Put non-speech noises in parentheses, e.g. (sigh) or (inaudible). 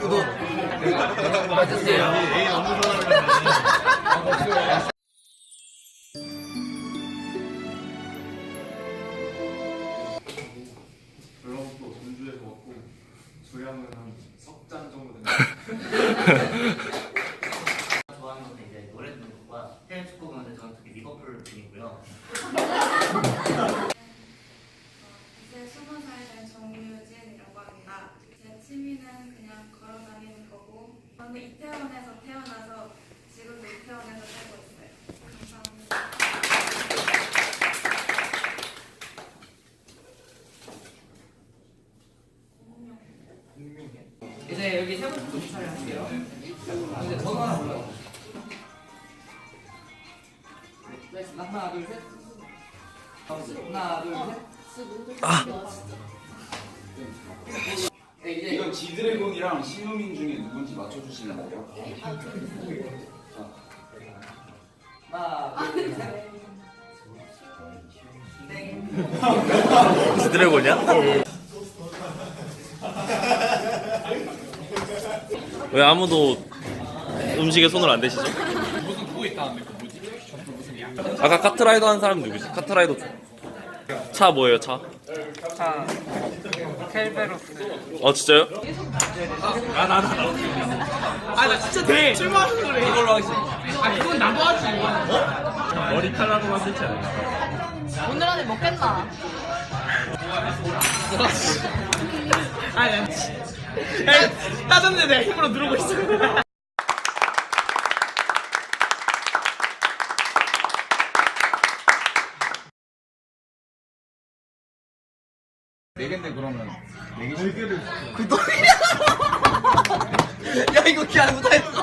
구독 봐주세요. 별로도 전주에서 먹고 주량은 한 석 잔 정도 되는 좋아하는 것은 이제 노래 듣는 것과 해외 축구 보는데 저는 특히 리버풀 팀이고요. (laughs) 이제 스무 살된 정유진이라고 합니다. 제 취미는 그냥 걸어 다니는 거고 저는 이태원에서 태어나서 지금도 이태원에서 살고 있어요. 감사합니다. 이제 여기 세 분부터 주차를 할게요. 근데 번호 하나 불러요. 네, 하나, 둘, 셋. 하나, 둘, 셋. 네, 지드래곤이랑 신우민 중에 누군지 맞춰주시는 거예요? 하나, 둘, 셋. 드래곤이야? 왜 아무도 음식에 손을 안 대시죠? 무슨 그거 있다는데 그 뭐지? 아까 카트라이더 한 사람 누구지? 카트라이더 차 뭐예요 차? 자, 켈베로스. 어 진짜요? 아, 나 진짜 돼. 실망하는 거래. 이걸로 하겠습니다. 아, 그건 나도 하지. 어? 머리카락으로 만들지 않아요? 오늘 안에 먹겠나? 난 진- 야, 따졌는데 내가 힘으로 누르고 있어. 네 개인데 그러면 네 개. (laughs) 야, 이거 기안 못하겠어.